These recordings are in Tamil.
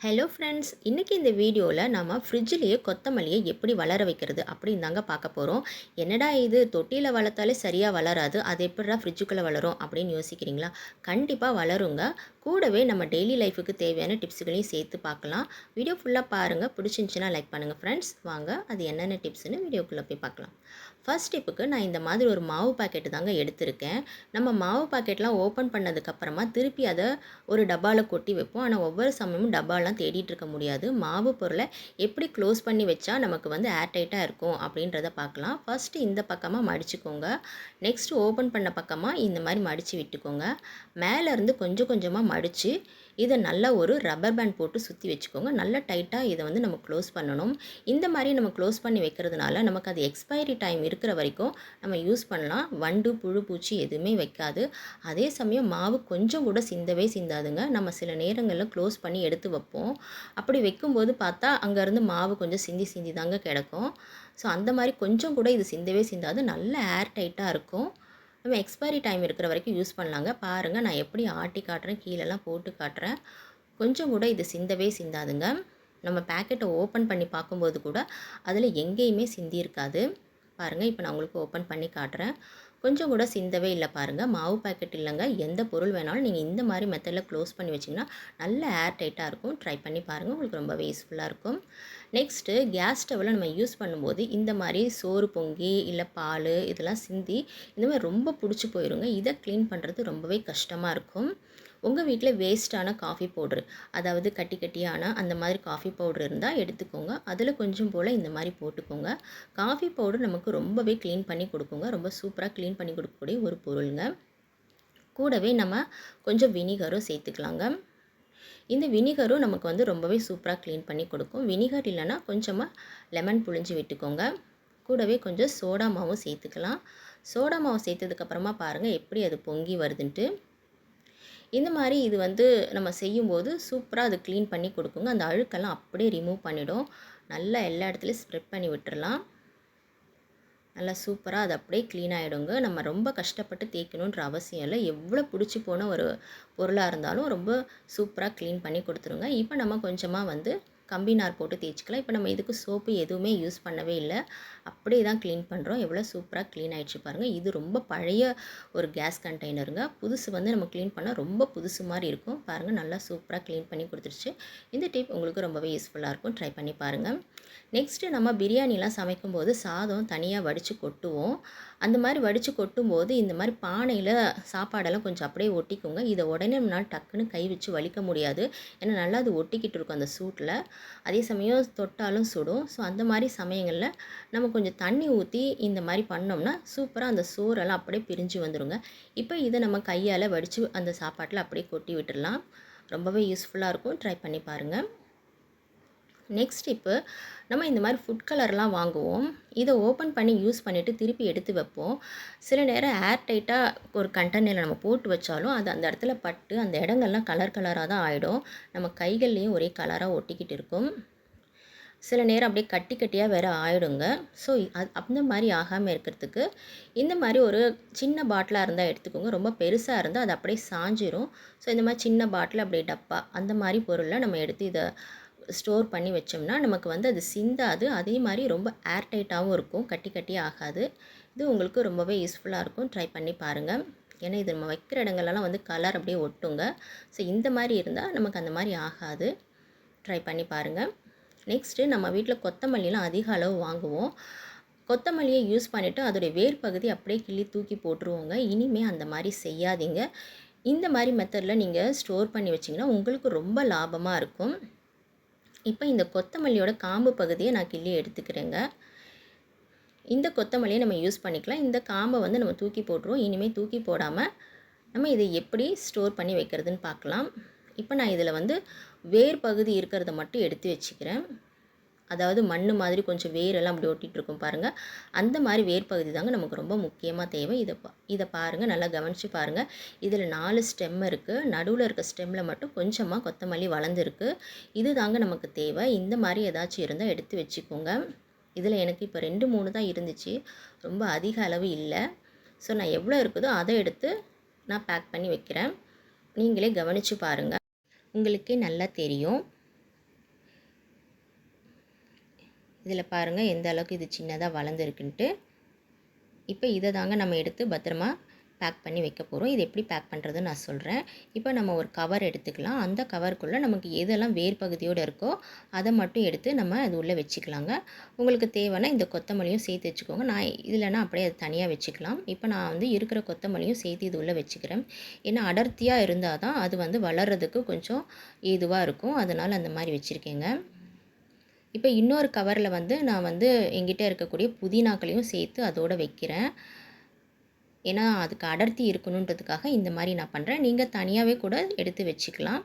ஹலோ ஃப்ரெண்ட்ஸ் இன்றைக்கி இந்த வீடியோவில் நம்ம ஃப்ரிட்ஜிலேயே கொத்தமல்லியை எப்படி வளர வைக்கிறது அப்படின்னு தாங்க பார்க்க போகிறோம் என்னடா இது? தொட்டியில் வளர்த்தாலே சரியாக வளராது அது எப்படிடா ஃப்ரிட்ஜுக்குள்ளே வளரும் அப்படின்னு யோசிக்கிறீங்களா? கண்டிப்பாக வளருங்க. கூடவே நம்ம டெய்லி லைஃபுக்கு தேவையான டிப்ஸுகளையும் சேர்த்து பார்க்கலாம். வீடியோ ஃபுல்லாக பாருங்கள் பிடிச்சிருந்துச்சின்னா லைக் பண்ணுங்கள் ஃப்ரெண்ட்ஸ் வாங்க அது என்னென்ன டிப்ஸ்னு வீடியோக்குள்ளே போய் பார்க்கலாம். ஃபர்ஸ்ட் ஸ்டெப்புக்கு நான் இந்த மாதிரி ஒரு மாவு பாக்கெட்டு தாங்க எடுத்திருக்கேன். நம்ம மாவு பாக்கெட்லாம் ஓப்பன் பண்ணதுக்கப்புறமா திருப்பி அதை ஒரு டப்பாவில் கொட்டி வைப்போம். ஆனால் ஒவ்வொரு சமயமும் டப்பாலாம் தேடிட்டு இருக்க முடியாது. மாவு பொருளை எப்படி க்ளோஸ் பண்ணி வச்சா நமக்கு வந்து ஏர் டைட்டாக இருக்கும் அப்படின்றத பார்க்கலாம். ஃபஸ்ட்டு இந்த பக்கமாக மடிச்சுக்கோங்க. நெக்ஸ்ட் ஓப்பன் பண்ண பக்கமாக இந்த மாதிரி மடித்து விட்டுக்கோங்க. மேலேருந்து கொஞ்சம் கொஞ்சமாக மடித்து இதை நல்லா ஒரு ரப்பர் பேண்ட் போட்டு சுற்றி வச்சுக்கோங்க. நல்லா டைட்டாக இதை வந்து நம்ம க்ளோஸ் பண்ணணும். இந்த மாதிரி நம்ம க்ளோஸ் பண்ணி வைக்கிறதுனால நமக்கு அது எக்ஸ்பைரி டைம் இருக்கிற வரைக்கும் நம்ம யூஸ் பண்ணலாம். வண்டு புழு பூச்சி எதுவுமே வைக்காது. அதே சமயம் மாவு கொஞ்சம் கூட சிந்தவே சிந்தாதுங்க. நம்ம சில நேரங்களில் க்ளோஸ் பண்ணி எடுத்து வைப்போம். அப்படி வைக்கும்போது பார்த்தா அங்கேருந்து மாவு கொஞ்சம் சிந்தி சிந்தி தாங்க கிடக்கும். ஸோ அந்த மாதிரி கொஞ்சம் கூட இது சிந்தவே சிந்தாது. நல்ல ஏர் டைட்டாக இருக்கும். நம்ம எக்ஸ்பைரி டைம் இருக்கிற வரைக்கும் யூஸ் பண்ணலாங்க. பாருங்கள் நான் எப்படி ஆட்டி காட்டுறேன் கீழெல்லாம் போட்டு காட்டுறேன். கொஞ்சம் கூட இது சிந்தவே சிந்தாதுங்க. நம்ம பேக்கெட்டை ஓப்பன் பண்ணி பார்க்கும்போது கூட அதில் எங்கேயுமே சிந்தி இருக்காது பாருங்கள் இப்போ நான் உங்களுக்கு ஓப்பன் பண்ணி காட்டுறேன். கொஞ்சம் கூட சிந்தவே இல்லை பாருங்கள் மாவு பேக்கெட் இல்லைங்க. எந்த பொருள் வேணாலும் நீங்கள் இந்த மாதிரி மெத்தடில் க்ளோஸ் பண்ணி வச்சிங்கன்னா நல்ல ஏர் டைட்டாக இருக்கும். ட்ரை பண்ணி பாருங்கள் உங்களுக்கு ரொம்பவே யூஸ்ஃபுல்லாக இருக்கும். நெக்ஸ்ட்டு கேஸ் ஸ்டவ்வில் நம்ம யூஸ் பண்ணும்போது இந்த மாதிரி சோறு பொங்கி இல்லை பால் இதெல்லாம் சிந்தி இந்த மாதிரி ரொம்ப பிடிச்சி போயிடுங்க இதை க்ளீன் பண்ணுறது ரொம்பவே கஷ்டமாக இருக்கும். உங்கள் வீட்டில் வேஸ்ட்டான காஃபி பவுட்ரு அதாவது கட்டி கட்டியான அந்த மாதிரி காஃபி பவுட்ரு இருந்தால் எடுத்துக்கோங்க. அதில் கொஞ்சம் போல் இந்த மாதிரி போட்டுக்கோங்க. காஃபி பவுடர் நமக்கு ரொம்பவே க்ளீன் பண்ணி கொடுக்குங்க. ரொம்ப சூப்பராக க்ளீன் பண்ணி கொடுக்கக்கூடிய ஒரு பொருளுங்க. கூடவே நம்ம கொஞ்சம் வினிகரும் சேர்த்துக்கலாங்க. இந்த வினிகரும் நமக்கு வந்து ரொம்பவே சூப்பராக க்ளீன் பண்ணி கொடுக்கும். வினிகர் இல்லைன்னா கொஞ்சமாக லெமன் புழிஞ்சு விட்டுக்கோங்க. கூடவே கொஞ்சம் சோடா மாவும் சேர்த்துக்கலாம். சோடா மாவு சேர்த்ததுக்கப்புறமா பாருங்கள் எப்படி அது பொங்கி வருதுன்ட்டு. இந்த மாதிரி இது வந்து நம்ம செய்யும்போது சூப்பராக அது க்ளீன் பண்ணி கொடுக்குங்க. அந்த அழுக்கெல்லாம் அப்படியே ரிமூவ் பண்ணிடும். நல்லா எல்லா இடத்துலையும் ஸ்ப்ரெட் பண்ணி விட்டுறலாம். நல்லா சூப்பராக அது அப்படியே க்ளீன் ஆகிடுங்க நம்ம ரொம்ப கஷ்டப்பட்டு தேய்க்கணுன்ற அவசியம் இல்லை. எவ்வளோ பிடிச்சி போன ஒரு பொருளாக இருந்தாலும் ரொம்ப சூப்பராக க்ளீன் பண்ணி கொடுத்துருங்க. இப்போ நம்ம கொஞ்சமாக வந்து கம்பி நார் போட்டு தேய்ச்சிக்கலாம். இப்போ நம்ம இதுக்கு சோப்பு எதுவுமே யூஸ் பண்ணவே இல்லை. அப்படியே தான் க்ளீன் பண்ணுறோம் எவ்வளோ சூப்பராக க்ளீன் ஆகிடுச்சு பாருங்கள் இது ரொம்ப பழைய ஒரு கேஸ் கண்டெய்னருங்க. புதுசு வந்து நம்ம க்ளீன் பண்ணால் ரொம்ப புதுசு மாதிரி இருக்கும். பாருங்கள் நல்லா சூப்பராக க்ளீன் பண்ணி கொடுத்துருச்சு. இந்த டிப் உங்களுக்கு ரொம்பவே யூஸ்ஃபுல்லாக இருக்கும். ட்ரை பண்ணி பாருங்கள் நெக்ஸ்ட்டு நம்ம பிரியாணிலாம் சமைக்கும்போது சாதம் தனியாக வடித்து கொட்டுவோம். அந்த மாதிரி வடித்து கொட்டும்போது இந்த மாதிரி பானையில் சாப்பாடெல்லாம் கொஞ்சம் அப்படியே ஒட்டிக்குங்க. இதை உடனே நம்மளால் டக்குன்னு கை வச்சு வலிக்க முடியாது. ஏன்னா நல்லா அது ஒட்டிக்கிட்டு இருக்கும் அந்த சூட்டில் அதே சமயம் தொட்டாலும் சுடும். ஸோ அந்த மாதிரி சமயங்களில் நம்ம கொஞ்சம் தண்ணி ஊற்றி இந்த மாதிரி பண்ணோம்னா சூப்பராக அந்த சோறெல்லாம் அப்படியே பிரிஞ்சு வந்துடுங்க இப்போ இதை நம்ம கையால் வடித்து அந்த சாப்பாட்டில் அப்படியே கொட்டி விட்டுடலாம். ரொம்பவே யூஸ்ஃபுல்லாக இருக்கும். ட்ரை பண்ணி பாருங்கள் நெக்ஸ்ட் இப்போ நம்ம இந்த மாதிரி ஃபுட் கலர்லாம் வாங்குவோம். இதை ஓப்பன் பண்ணி யூஸ் பண்ணிவிட்டு திருப்பி எடுத்து வைப்போம். சில நேரம் ஏர் டைட்டாக ஒரு கண்டெய்னரில் நம்ம போட்டு வச்சாலும் அது அந்த இடத்துல பட்டு அந்த இடங்கள்லாம் கலர் கலராக தான் ஆகிடும் நம்ம கைகள்லேயும் ஒரே கலராக ஒட்டிக்கிட்டு இருக்கும். சில நேரம் அப்படியே கட்டி கட்டியாக வேறு ஆகிடுங்க ஸோ அது அந்த மாதிரி ஆகாமல் இருக்கிறதுக்கு இந்த மாதிரி ஒரு சின்ன பாட்டிலாக இருந்தால் எடுத்துக்கோங்க. ரொம்ப பெருசாக இருந்தால் அது அப்படியே சாஞ்சிரும். ஸோ இந்த மாதிரி சின்ன பாட்டில் அப்படியே டப்பா அந்த மாதிரி பொருளை நம்ம எடுத்து இதை ஸ்டோர் பண்ணி வச்சோம்னா நமக்கு வந்து அது சிந்தாது. அதே மாதிரி ரொம்ப ஏர்டைட்டாகவும் இருக்கும். கட்டி கட்டி ஆகாது. இது உங்களுக்கு ரொம்பவே யூஸ்ஃபுல்லாக இருக்கும். ட்ரை பண்ணி பாருங்கள் ஏன்னா இது நம்ம வைக்கிற இடங்கள்லாம் வந்து கலர் அப்படியே ஒட்டுங்க. ஸோ இந்த மாதிரி இருந்தால் நமக்கு அந்த மாதிரி ஆகாது. ட்ரை பண்ணி பாருங்கள் நெக்ஸ்ட்டு நம்ம வீட்டில் கொத்தமல்லிலாம் அதிக அளவு வாங்குவோம். கொத்தமல்லியை யூஸ் பண்ணிவிட்டு அதோடைய வேர் பகுதி அப்படியே கிள்ளி தூக்கி போட்டுருவோங்க. இனிமேல் அந்த மாதிரி செய்யாதீங்க. இந்த மாதிரி மெத்தடில் நீங்கள் ஸ்டோர் பண்ணி வச்சிங்கன்னா உங்களுக்கு ரொம்ப லாபமாக இருக்கும். இப்போ இந்த கொத்தமல்லியோட காம்பு பகுதியை நான் கிள்ளி எடுத்துக்கிறேங்க. இந்த கொத்தமல்லியை நம்ம யூஸ் பண்ணிக்கலாம். இந்த காம்பை வந்து நம்ம தூக்கி போட்டுருவோம். இனிமேல் தூக்கி போடாமல் நம்ம இதை எப்படி ஸ்டோர் பண்ணி வைக்கிறதுன்னு பார்க்கலாம். இப்போ நான் இதில் வந்து வேர் பகுதி இருக்கிறத மட்டும் எடுத்து வச்சுக்கிறேன். அதாவது மண் மாதிரி கொஞ்சம் வேரெல்லாம் அப்படி ஒட்டிகிட்டு இருக்கும் பாருங்கள் அந்த மாதிரி வேர் பகுதி தாங்க நமக்கு ரொம்ப முக்கியமாக தேவை. இதை பா இதை பாருங்கள் நல்லா கவனித்து பாருங்கள் இதில் நாலு ஸ்டெம் இருக்குது நடுவில் இருக்க ஸ்டெம்மில் மட்டும் கொஞ்சமாக கொத்தமல்லி வளர்ந்துருக்கு. இது தாங்க நமக்கு தேவை. இந்த மாதிரி ஏதாச்சும் இருந்தால் எடுத்து வச்சுக்கோங்க. இதில் எனக்கு இப்போ ரெண்டு மூணு தான் இருந்துச்சு. ரொம்ப அதிக அளவு இல்லை. ஸோ நான் எவ்வளோ இருக்குதோ அதை எடுத்து நான் பேக் பண்ணி வைக்கிறேன். நீங்களே கவனித்து பாருங்கள் உங்களுக்கே நல்லா தெரியும். இதில் பாருங்கள் எந்த அளவுக்கு இது சின்னதாக வளர்ந்துருக்குன்ட்டு. இப்போ இதை தாங்க நம்ம எடுத்து பத்திரமா பேக் பண்ணி வைக்க போகிறோம் இது எப்படி பேக் பண்ணுறதுன்னு நான் சொல்கிறேன் இப்போ நம்ம ஒரு கவர் எடுத்துக்கலாம். அந்த கவருக்குள்ளே நமக்கு எதெல்லாம் வேர் பகுதியோடு இருக்கோ அதை மட்டும் எடுத்து நம்ம அது உள்ளே வச்சுக்கலாங்க. உங்களுக்கு தேவைன்னா இந்த கொத்தமல்லியும் சேர்த்து வச்சுக்கோங்க. நான் இதில்னா அப்படியே அது தனியாக வச்சுக்கலாம். இப்போ நான் வந்து இருக்கிற கொத்தமல்லியும் சேர்த்து இது உள்ளே வச்சுக்கிறேன். ஏன்னா அடர்த்தியாக இருந்தால் தான் அது வந்து வளர்கிறதுக்கு கொஞ்சம் ஏதுவாக இருக்கும். அதனால் அந்த மாதிரி வச்சுருக்கேங்க. இப்போ இன்னொரு கவரில் வந்து நான் வந்து எங்கிட்ட இருக்கக்கூடிய புதினாக்களையும் சேர்த்து அதோடு வைக்கிறேன். ஏன்னா அதுக்கு அடர்த்தி இருக்கணுன்றதுக்காக இந்த மாதிரி நான் பண்ணுறேன் நீங்கள் தனியாகவே கூட எடுத்து வச்சுக்கலாம்.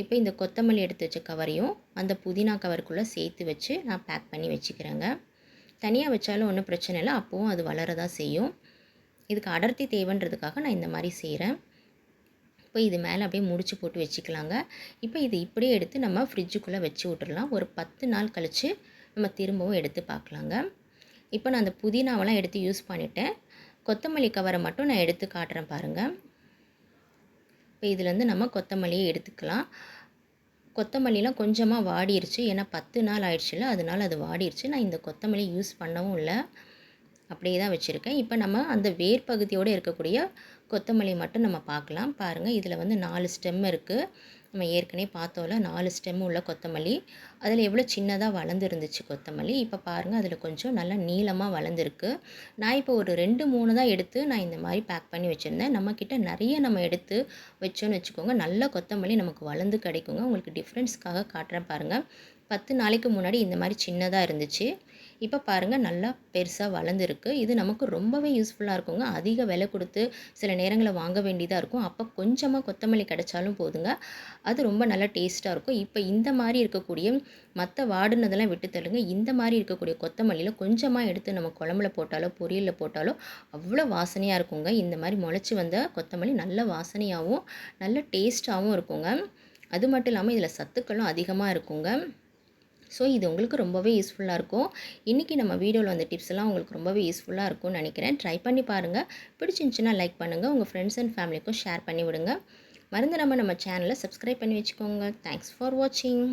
இப்போ இந்த கொத்தமல்லி எடுத்து வச்ச கவரையும் அந்த புதினா கவருக்குள்ளே சேர்த்து வச்சு நான் பேக் பண்ணி வச்சுக்கிறேங்க. தனியாக வச்சாலும் ஒன்றும் பிரச்சனை இல்லை. அப்போவும் அது வளரதான் செய்யும். இதுக்கு அடர்த்தி தேவைன்றதுக்காக நான் இந்த மாதிரி செய்கிறேன் இப்போ இது மேலே அப்படியே முடிச்சு போட்டு வச்சுக்கலாங்க. இப்போ இது இப்படியே எடுத்து நம்ம ஃப்ரிட்ஜுக்குள்ளே வச்சு விட்டுடலாம் ஒரு பத்து நாள் கழித்து நம்ம திரும்பவும் எடுத்து பார்க்கலாங்க. இப்போ நான் அந்த புதினாவெல்லாம் எடுத்து யூஸ் பண்ணிவிட்டேன் கொத்தமல்லி கவரை மட்டும் நான் எடுத்து காட்டுறேன் பாருங்கள் இப்போ இதுலேருந்து நம்ம கொத்தமல்லியை எடுத்துக்கலாம். கொத்தமல்லிலாம் கொஞ்சமாக வாடிருச்சு. ஏன்னா பத்து நாள் ஆயிடுச்சுல அதனால் அது வாடிருச்சு. நான் இந்த கொத்தமல்லி யூஸ் பண்ணவும் இல்லை. அப்படியே தான் வச்சுருக்கேன். இப்போ நம்ம அந்த வேர் பகுதியோடு இருக்கக்கூடிய கொத்தமல்லி மட்டும் நம்ம பார்க்கலாம். பாருங்கள் இதில் வந்து நாலு ஸ்டெம் இருக்குது நம்ம ஏற்கனவே பார்த்தோம்ல நாலு ஸ்டெம் உள்ள கொத்தமல்லி. அதில் எவ்வளோ சின்னதாக வளர்ந்துருந்துச்சு கொத்தமல்லி. இப்போ பாருங்கள் அதில் கொஞ்சம் நல்லா நீளமாக வளர்ந்துருக்கு. நான் இப்போ ஒரு ரெண்டு மூணு தான் எடுத்து நான் இந்த மாதிரி பேக் பண்ணி வச்சுருந்தேன். நம்மக்கிட்ட நிறைய நம்ம எடுத்து வச்சோன்னு வச்சுக்கோங்க. நல்ல கொத்தமல்லி நமக்கு வளர்ந்து கிடைக்குங்க. உங்களுக்கு டிஃப்ரென்ஸ்க்காக காட்டுறேன் பாருங்கள் பத்து நாளைக்கு முன்னாடி இந்த மாதிரி சின்னதாக இருந்துச்சு. இப்போ பாருங்கள் நல்லா பெருசாக வளர்ந்துருக்கு. இது நமக்கு ரொம்பவே யூஸ்ஃபுல்லாக இருக்குங்க. அதிக விலை கொடுத்து சில நேரங்களில் வாங்க வேண்டியதாக இருக்கும். அப்போ கொஞ்சமாக கொத்தமல்லி கிடைச்சாலும் போதுங்க. அது ரொம்ப நல்லா டேஸ்ட்டாக இருக்கும். இப்போ இந்த மாதிரி இருக்கக்கூடிய மற்ற வாடினதெல்லாம் விட்டு தள்ளுங்க. இந்த மாதிரி இருக்கக்கூடிய கொத்தமல்லியில் கொஞ்சமாக எடுத்து நம்ம குழம்புல போட்டாலோ பொரியலில் போட்டாலோ அவ்வளோ வாசனையாக இருக்குங்க. இந்த மாதிரி முளைச்சி வந்த கொத்தமல்லி நல்ல வாசனையாகவும் நல்ல டேஸ்ட்டாகவும் இருக்குங்க. அது மட்டும் இல்லாமல் இதில் சத்துக்களும் அதிகமாக இருக்குங்க. ஸோ இது உங்களுக்கு ரொம்பவே யூஸ்ஃபுல்லாக இருக்கும். இன்றைக்கி நம்ம வீடியோவில் வந்த டிப்ஸ் எல்லாம் உங்களுக்கு ரொம்பவே யூஸ்ஃபுல்லாக இருக்கும்னு நினைக்கிறேன். ட்ரை பண்ணி பாருங்கள் பிடிச்சிருந்துச்சுன்னா லைக் பண்ணுங்கள் உங்கள் ஃப்ரெண்ட்ஸ் அண்ட் ஃபேமிலிக்கும் ஷேர் பண்ணி விடுங்க மறந்து நம்ம நம்ம சேனலை சப்ஸ்கிரைப் பண்ணி வச்சுக்கோங்க. தேங்க்ஸ் ஃபார் வாட்சிங்